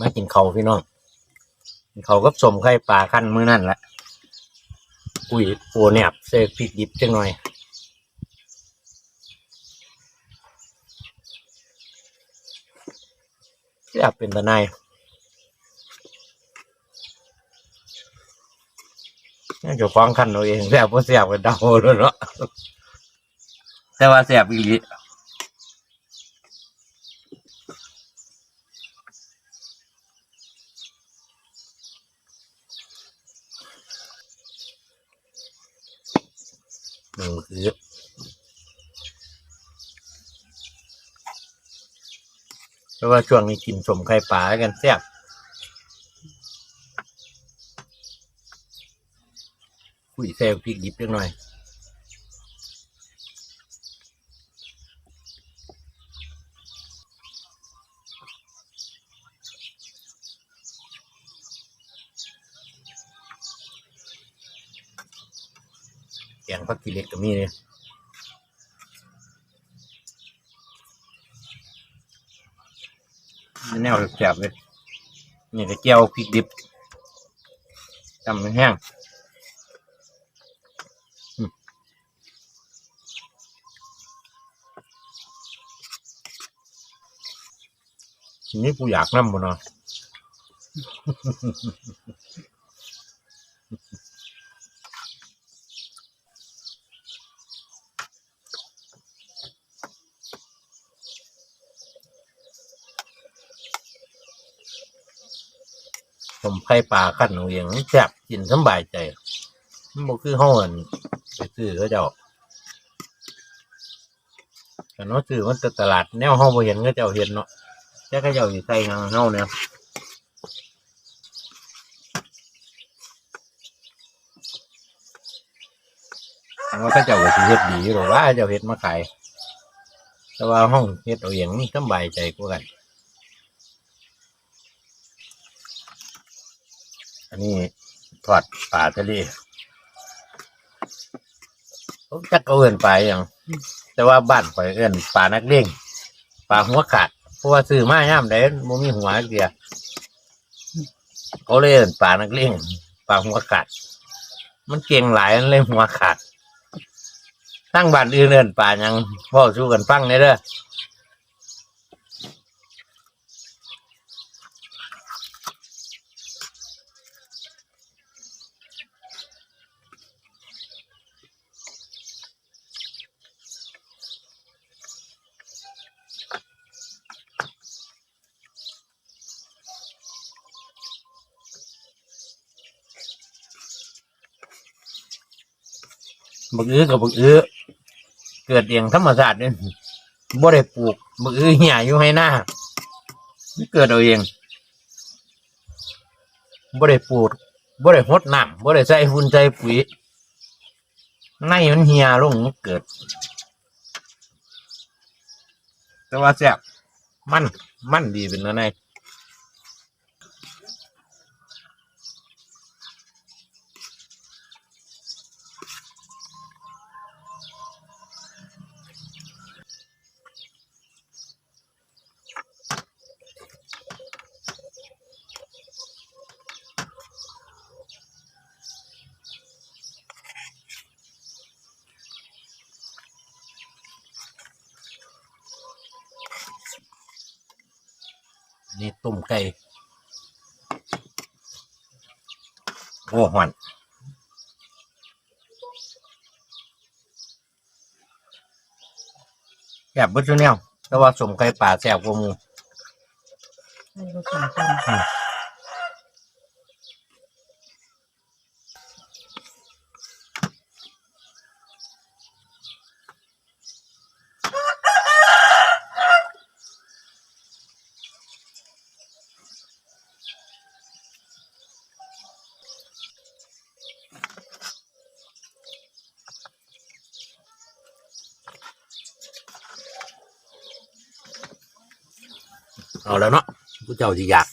มากินเขาพี่น้องเขากับสมไข่ปลาขั้นมือนั่นแหละอุ้ยปูแหนบเสกพริกดิบจังหน่อยแซ่บเป็นตะไนายน่จะฟ้องคันเราเองแซ่บเพราะแซ่บกันเดาเลยเนาะแต่ว่าแซ่บอีห หนึ่งคือเพราะว่าช่วงนี้กินสมไข่ป่ากันแซ่บคุยแซ่บพริกดิบเล็กน้อย แกงผักกีเล็กก็มีเลยแนวแสบเลยนี่ก็เจียวพริกดิบทำมันแห้งทีนี้กูอยากนั่บ่เนาะ มไข่ปลาขั้นเอาเองแซ่บกินสบายใจมันบ่คือห้องนไปซื้อเขาเจ้าแต่เนาะซื้อมันแต่ตลาดแนวห้องบ่เห็นก็เจ้าเห็นเนาะแต่เขาเจ้าอยู่ใส่งานเฮาเนี่ยว่าเขาเจ้าก็สิเฮ็ดดีหรอว่าเจ้าเฮ็ดมาขายแต่ว่าห้องเฮ็ดเอาเองสบายใจกว่ากัน อันนี้ทอดปลาทะเลผมจักเอาเอินปลาอย่างแต่ว่าบ้านข่อยเอินปลานักเลี้ยงปลาหัวขาดเพราะว่าซื้อมาย่ามได้บ่มีหัวเดียวเขาเลยเอินปลานักเลี้ยงปลาหัวขาดมันเก่งหลายมันเลยหัวขาดตั้งบ้านอื่นเอินปลายังพ่อสู้กันฟังเลยเด้อ บักอื้อกับบักอื้อเกิดเองธรรมชาติเนี่ยบ่ได้ปลูกบักอื้อเหี่ยอยู่ให้หน้าเกิดเอาเองบ่ได้ปลูกบ่ได้หดน้ำบ่ได้ใส่ฝุ่นใส่ปุ๋ยในมันเหี่ยลงมันเกิด แต่ว่าแซ่บมันมันดีเป็นอะไร นี่ต้มไก่โอ้หวันแซ่บเบิ้ลแนวแต่ว่าสมไก่ป่าแซ่บกว่าหมูให้เขาสอ เอาแล้วเนาะผู้เจ้าที่อยาก